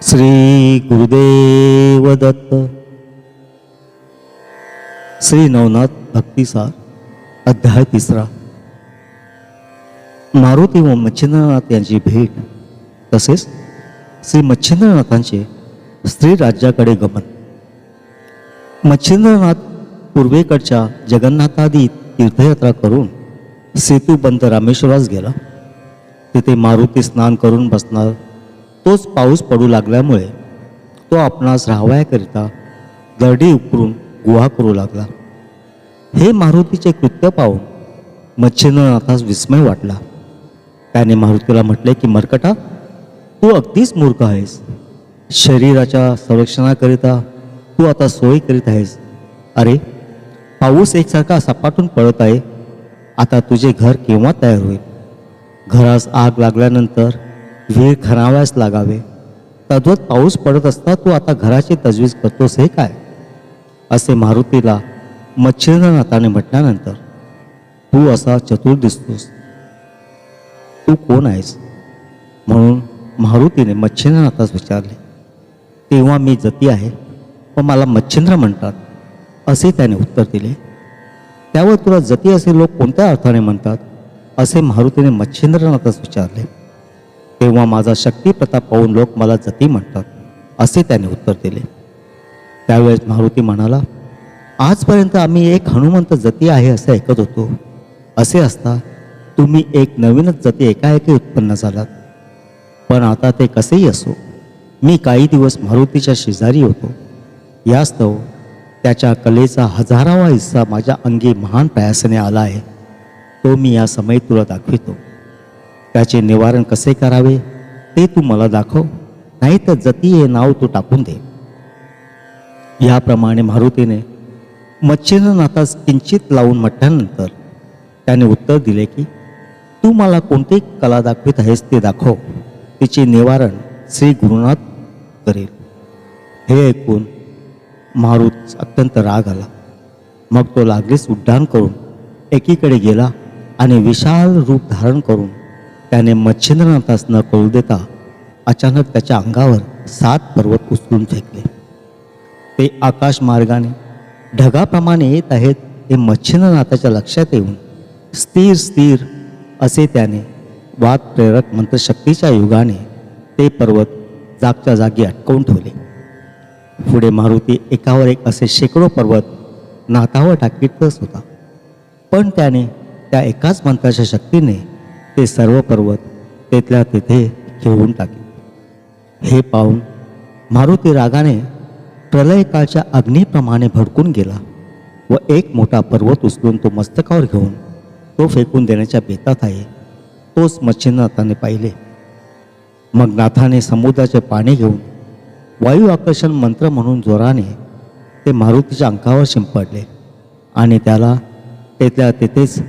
श्री गुरुदेव दत्त श्री नवनाथ भक्तीसार अध्याय तिसरा। मारुती व मच्छिंद्रनाथ यांची भेट तसेच श्री मच्छिंद्रनाथांचे स्त्री राज्याकडे गमन। मच्छिंद्रनाथ पूर्वेकडच्या जगन्नाथादी तीर्थयात्रा करून सेतूबंद रामेश्वरास गेला। तिथे मारुती स्नान करून बसणार तोच पाऊस पडू लागल्यामुळे तो आपणास राहावयाकरिता दरडी उकरून गुहा करू लागला. हे मारुतीचे कृत्य पाहून मच्छिंद्रनाथास विस्मय वाटला. त्याने मारुतीला म्हटले की मरकटा तू अगदीच मूर्ख आहेस. शरीराच्या संरक्षणाकरिता तू आता सोय करीत आहेस. अरे पाऊस एकसारखा सपाटून पडत आहे. आता तुझे घर केव्हा तयार होईल? घरास आग लागल्यानंतर विहीर खणाव्यास लागावे. तद्वत पाऊस पडत असता तू आता घराची तजवीज करतोस हे काय? असे मारुतीला मच्छिंद्रनाथाने म्हटल्यानंतर तू असा चतुर दिसतोस. तू कोण आहेस? म्हणून मारुतीने मच्छिंद्रनाथास विचारले तेव्हा मी जती आहे व मला मच्छिंद्र म्हणतात. असे त्याने उत्तर दिले. त्यावर तुला जती असे लोक कोणत्या अर्थाने म्हणतात? असे मारुतीने मच्छिंद्रनाथास विचारले. तेव्हा माझा शक्ती प्रताप पाहून लोक मला जती म्हणतात. असे त्याने उत्तर दिले. त्यावेळेस मारुती म्हणाला आजपर्यंत आम्ही एक हनुमंत जती आहे असे ऐकत होतो. असे असता तुम्ही एक नवीनच जती एकाएकी उत्पन्न झालात. पण आता ते कसेही असो मी काही दिवस मारुतीच्या शेजारी होतो. यास्तव त्याच्या कलेचा हजारावा हिस्सा माझ्या अंगी महान प्रयासाने आला आहे. तो मी या समय तुला दाखवितो. त्याचे निवारण कसे करावे ते तू मला दाखव. नाही तर जती हे नाव तू टाकून दे. याप्रमाणे मारुतीने मच्छिंद्रनाथास किंचित लावून म्हटल्यानंतर त्याने उत्तर दिले की तू मला कोणती कला दाखवित आहेस ते दाखव. तिचे निवारण श्री गुरुनाथ करेल. हे ऐकून मारुत अत्यंत राग आला. मग तो लागलीच उड्डाण करून एकीकडे गेला आणि विशाल रूप धारण करून त्याने मच्छिंद्रनाथास न कळू देता अचानक त्याच्या अंगावर सात पर्वत उचलून फेकले. ते आकाश मार्गाने ढगाप्रमाणे येत आहेत हे मच्छिंद्रनाथाच्या लक्षात येऊन स्थिर स्थिर असे त्याने वाद प्रेरक मंत्रशक्तीच्या युगाने ते पर्वत जागच्या जागी अटकवून ठेवले. पुढे मारुती एकावर एक असे शेकडो पर्वत नाथावर टाकीतच होता. पण त्याने त्या एकाच मंत्राच्या शक्तीने ते सर्व पर्वत तेथल्या तेथे घेऊन टाकले हे पाहून मारुती रागाने प्रलयकाळच्या अग्नीप्रमाणे भडकून गेला व एक मोठा पर्वत उचलून तो मस्तकावर घेऊन तो फेकून देण्याच्या बेतात आहे तोच मच्छिंद्रनाथाने पाहिले. मग नाथाने समुद्राचे पाणी घेऊन वायू आकर्षण मंत्र म्हणून जोराने ते मारुतीच्या अंकावर शिंपडले आणि त्याला तेथल्या तेथेच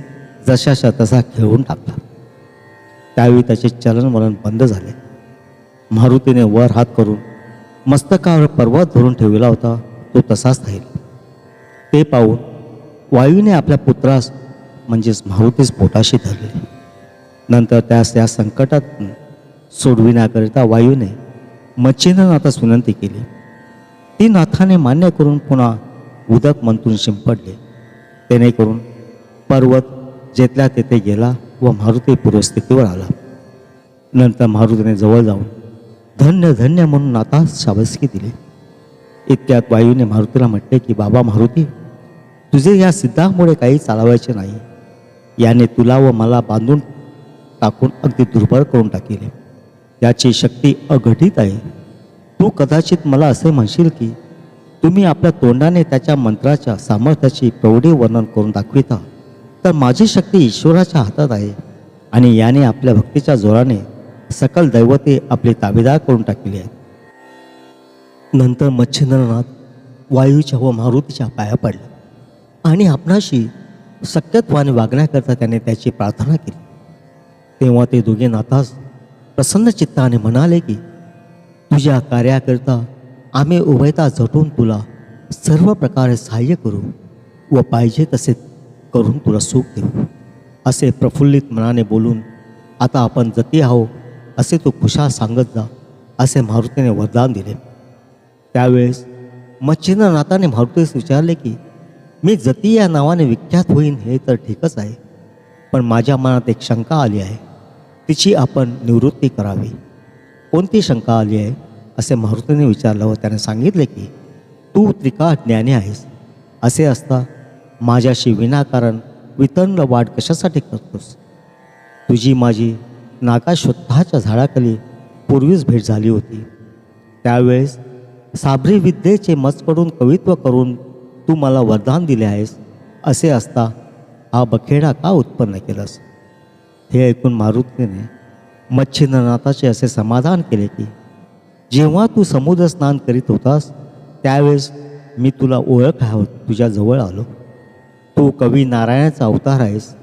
जशाशा तसा खेळून टाकला. त्यावेळी त्याचे चलनवलन बंद झाले. मारुतीने वर हात करून मस्तकावर पर्वत धरून ठेवला होता तो तसाच राहील. ते पाहून वायूने आपल्या पुत्रास म्हणजेच मारुतीस पोटाशी धरले. नंतर त्यास या संकटात सोडविण्याकरिता वायूने मच्छिंद्रनाथास विनंती केली. ती नाथाने मान्य करून पुन्हा उदक मंतून शिंपडले. तेणेकरून पर्वत जेथल्या तेथे गेला व मारुती पूर्वस्थितीवर आला. नंतर मारुतीने जवळ जाऊन धन्य धन्य म्हणून आता शाबसकी दिली. इतक्यात वायूने मारुतीला म्हटले की बाबा मारुती तुझे या सिद्धामुळे काही चालवायचे नाही. याने तुला व मला बांधून टाकून अगदी दुर्बळ करून टाकेले. याची शक्ती अघटित आहे. तू कदाचित मला असे म्हणशील की तुम्ही आपल्या तोंडाने त्याच्या मंत्राच्या सामर्थ्याची प्रौढी वर्णन करून दाखविता. तर माझी शक्ती ईश्वराच्या हातात आहे. आणि याने आपल्या भक्तीच्या जोराने सकल दैवते आपले ताबेदार करून टाकले आहेत नंतर मच्छिंद्रनाथ वायूच्या व मारुतीच्या पाया पडला. आणि आपणाशी सत्यत्वाने वागण्याकरता त्याने त्याची प्रार्थना केली. तेव्हा ते दोघे नाथास प्रसन्न चित्ताने म्हणाले की तुझ्या कार्याकरता आम्ही उभयता झटून तुला सर्व प्रकारे सहाय्य करू व पाहिजे तसे करून तुला सुख देऊ. असे प्रफुल्लित मनाने बोलून आता आपण जती आहो असे तू खुशाल सांगत जा असे मारुतीने वरदान दिले. त्यावेळेस मच्छिंद्रनाथाने मारुतीस विचारले की मी जती या नावाने विख्यात होईन हे तर ठीकच आहे पण माझ्या मनात एक शंका आली आहे. तिची आपण निवृत्ती करावी. कोणती शंका आली आहे? असे मारुतीने विचारलं व त्याने सांगितले की तू त्रिकाळ ज्ञानी आहेस. असे असता माझ्याशी विनाकारण वितंड वाढ कशासाठी करतोस? तुझी माझी नागाश्वत्थाच्या झाडाखाली पूर्वीच भेट झाली होती. त्यावेळेस साबरी विद्येचे मजकडून कवित्व करून तू मला वरदान दिले आहेस असे असता हा बखेडा का उत्पन्न केलास? हे ऐकून मारुतीने मच्छिंद्रनाथाचे असे समाधान केले की जेव्हा तू समुद्र स्नान करीत होतास त्यावेळेस मी तुला ओळख आहोत तुझ्याजवळ आलो. तू कवी नारायणाचा अवतार आहेस.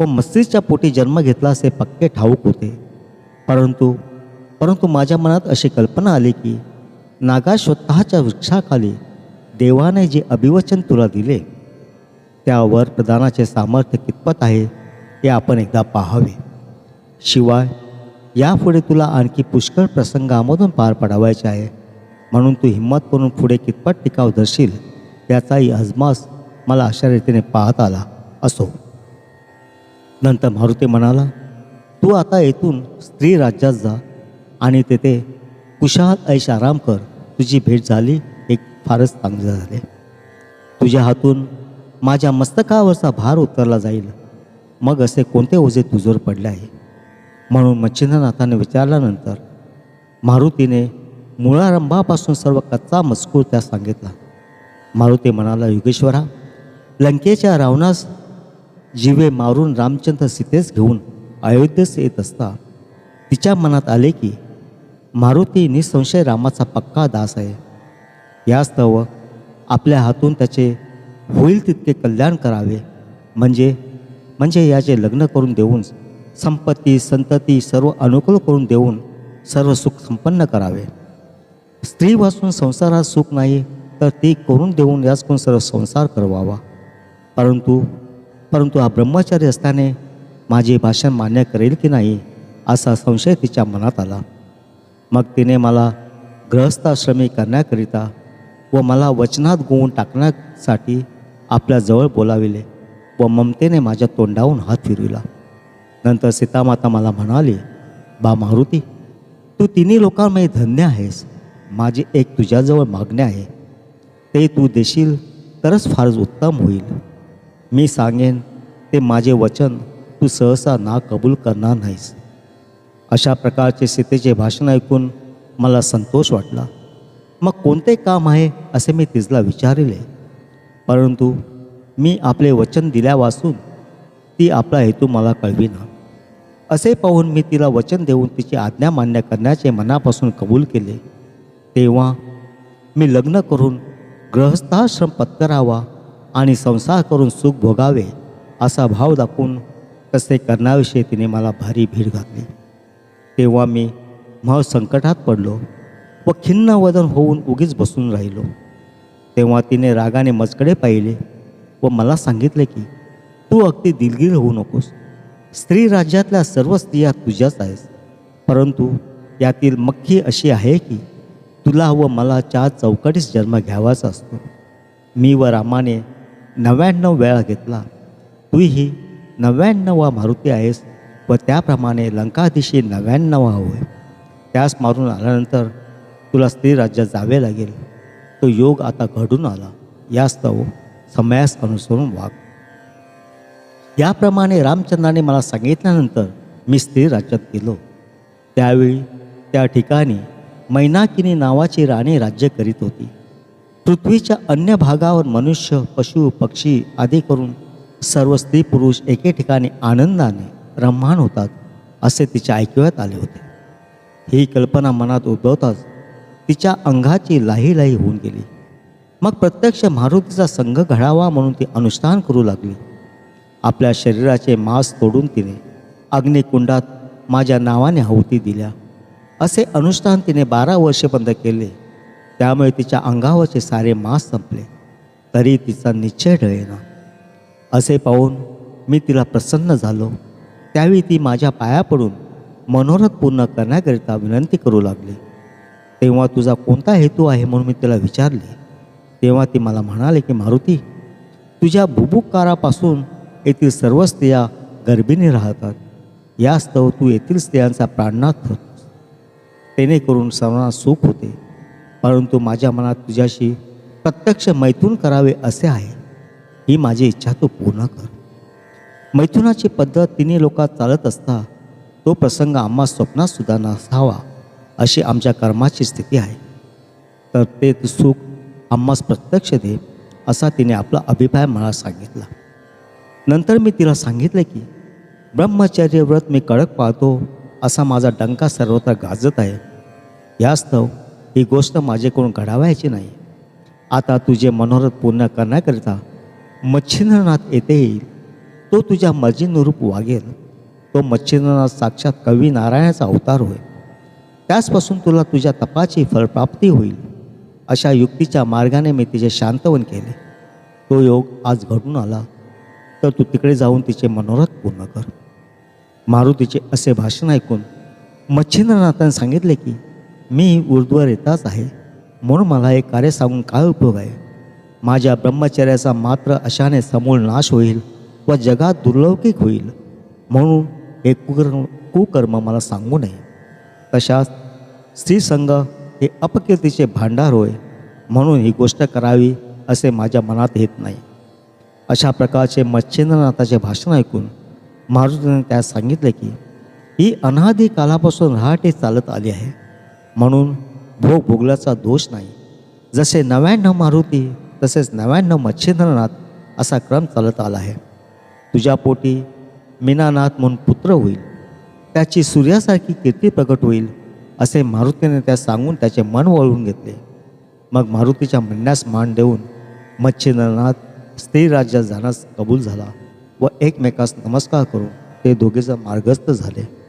व मस्तीच्या पोटी जन्म घेतला असे पक्के ठाऊक होते. परंतु परंतु माझ्या मनात अशी कल्पना आली की नागा स्वतःच्या वृक्षाखाली देवाने जे अभिवचन तुला दिले त्यावर प्रदानाचे सामर्थ्य कितपत आहे हे आपण एकदा पाहावे. शिवाय यापुढे तुला आणखी पुष्कळ प्रसंगामधून पार पडावायचे आहे. म्हणून तू हिंमत करून पुढे कितपत टिकाव धरशील याचाही अजमास मला अशा रीतीने पाहत आला असो. नंतर मारुती म्हणाला तू आता येथून स्त्री राज्यात जा आणि तेथे कुशाल ऐश आराम कर. तुझी भेट झाली एक फारच चांगली झाले. तुझ्या हातून माझ्या मस्तकावरचा भार उतरला जाईल. मग असे कोणते ओझे तुझवर पडले आहे? म्हणून मच्छिंद्रनाथाने विचारल्यानंतर मारुतीने मुळारंभापासून सर्व कच्चा मजकूर त्या सांगितला. मारुती म्हणाला योगेश्वरा लंकेच्या रावणास जीवे मारून रामचंद्र सीतेस घेऊन अयोध्येस येत असता तिच्या मनात आले की मारुती निसंशय रामाचा पक्का दास आहे. यास्तव आपल्या हातून त्याचे होईल तितके कल्याण करावे. म्हणजे म्हणजे याचे लग्न करून देऊन संपत्ती संतती सर्व अनुकूल करून देऊन सर्व सुख संपन्न करावे. स्त्री वाचून संसारात सुख नाही तर ती करून देऊन याचकून सर्व संसार करवावा? परंतु परंतु हा ब्रह्मचारी असल्याने माझे भाषण मान्य करेल की नाही असा संशय तिच्या मनात आला. मग तिने मला गृहस्थाश्रमी करण्याकरिता व मला वचनात गोवून टाकण्यासाठी आपल्याजवळ बोलाविले व ममतेने माझ्या तोंडावून हात फिरविला. नंतर सीतामाता मला म्हणाली बा मारुती तू तिन्ही लोकांमध्ये धन्य आहेस. माझी एक तुझ्याजवळ मागणे आहे. ते तू देशील तरच फारच उत्तम होईल. मी सांगेन ते माझे वचन तू सहसा ना कबूल करणार नाहीस. अशा प्रकारचे सीतेचे भाषण ऐकून मला संतोष वाटला. मग कोणते काम आहे असे मी तिजला विचारिले. परंतु मी आपले वचन दिल्यापासून ती आपला हेतू मला कळविना. असे पाहून मी तिला वचन देऊन तिची आज्ञा मान्य करण्याचे मनापासून कबूल केले. तेव्हा मी लग्न करून गृहस्थाश्रम पत्करावा आणि संसार करून सुख भोगावे असा भाव दाखवून कसे करण्याविषयी तिने मला भारी भीड घातली. तेव्हा मी मग संकटात पडलो व खिन्न वदन होऊन उगीच बसून राहिलो. तेव्हा तिने रागाने मजकडे पाहिले व मला सांगितले की तू अगदी दिलगीर होऊ नकोस. स्त्री राज्यातल्या सर्व स्त्रिया तुझ्याच आहेस. परंतु यातील मख्खी अशी आहे की तुला व मला चार चौकटीस जन्म घ्यावाचा असतो. मी व रामाने नव्याण्णव वेळा घेतला. तूही नव्याण्णवा मारुती आहेस व त्याप्रमाणे लंकादिशी नव्याण्णवा होय. त्यास मारून आल्यानंतर तुला स्त्री राज्यात जावे लागेल. तो योग आता घडून आला. यास्तव समयास अनुसरून वाग. याप्रमाणे रामचंद्राने मला सांगितल्यानंतर मी स्त्री राज्यात गेलो. त्यावेळी त्या ठिकाणी मैनाकिनी नावाची राणी राज्य करीत होती. पृथ्वीच्या अन्य भागावर मनुष्य पशु पक्षी आदी करून सर्व स्त्री पुरुष एके ठिकाणी आनंदाने रम्मान होतात असे तिच्या ऐकूयात आले होते. ही कल्पना मनात उद्भवताच तिच्या अंगाची लाही लाही होऊन गेली. मग प्रत्यक्ष मारुतीचा संघ घडावा म्हणून ती अनुष्ठान करू लागली. आपल्या शरीराचे मांस तोडून तिने अग्निकुंडात माझ्या नावाने आहुती दिल्या. असे अनुष्ठान तिने बारा वर्षे बंद केले. त्यामुळे तिच्या अंगावरचे सारे मांस संपले. तरी तिचा निश्चय डळेना असे पाहून मी तिला प्रसन्न झालो. त्यावेळी ती माझ्या पाया पडून मनोरथ पूर्ण करण्याकरिता विनंती करू लागली. तेव्हा तुझा कोणता हेतू आहे म्हणून मी तिला विचारले. तेव्हा ती मला म्हणाले की मारुती तुझ्या बुबुकारापासून येथील सर्व स्त्रिया गर्भिणी राहतात. यास्तव तू येथील स्त्रियांचा प्राणनाथ होतोस. करून सर्वांना सुख होते. परंतु माझ्या मनात तुझ्याशी प्रत्यक्ष मैथून करावे असे आहे. ही माझी इच्छा तू पूर्ण कर. मैथुनाची पद्धत तिन्ही लोकात चालत असता तो प्रसंग आम्हा स्वप्नात सुद्धा नसावा अशी आमच्या कर्माची स्थिती आहे. तर ते तू सुख आम्हास प्रत्यक्ष दे असा तिने आपला अभिप्राय मला सांगितला. नंतर मी तिला सांगितले की ब्रह्मचर्य व्रत मी कडक पाळतो असा माझा डंका सर्वत्र गाजत आहे. यास्तव ही गोष्ट माझ्याकडून घडावायची नाही. आता तुझे मनोरथ पूर्ण करण्याकरिता मच्छिंद्रनाथ येथे येईल तो तुझ्या मर्जीनुरूप वागेल. तो मच्छिंद्रनाथ साक्षात कवी नारायणाचा अवतार होय. त्याचपासून तुला तुझ्या तपाची फलप्राप्ती होईल. अशा युक्तीच्या मार्गाने मी तिचे शांतवन केले. तो योग आज घडून आला तर तू तिकडे जाऊन तिचे मनोरथ पूर्ण कर. मारुतीचे असे भाषण ऐकून मच्छिंद्रनाथाने सांगितले की मी उर्दूवर येताच आहे. म्हणून मला हे कार्य सांगून काय उपयोग आहे? माझ्या ब्रह्मचर्याचा मात्र अशाने समूळ नाश होईल व जगात दुर्लौकिक होईल. म्हणून हे कुकर्म कुकर्म मला सांगू नये. तशाच स्त्रीसंग हे अपकीर्तीचे भांडार होय. म्हणून ही गोष्ट करावी असे माझ्या मनात येत नाही. अशा प्रकारचे मच्छिंद्रनाथाचे भाषण ऐकून मारुतीने त्यास सांगितले की ही अनादी कालापासून रहाटे चालत आली आहे. म्हणून भोग भोगल्याचा दोष नाही. जसे नव्याण्णव मारुती तसेच नव्याण्णव मच्छिंद्रनाथ असा क्रम चालत आला आहे. तुझ्या पोटी मीनानाथ म्हणून पुत्र होईल. त्याची सूर्यासारखी कीर्ती प्रकट होईल असे मारुतीने त्या सांगून त्याचे मन वळवून घेतले. मग मारुतीच्या म्हणण्यास मान देऊन मच्छिंद्रनाथ स्त्री राज्यात जाण्यास कबूल झाला व एकमेकास नमस्कार करून ते दोघेजण मार्गस्थ झाले.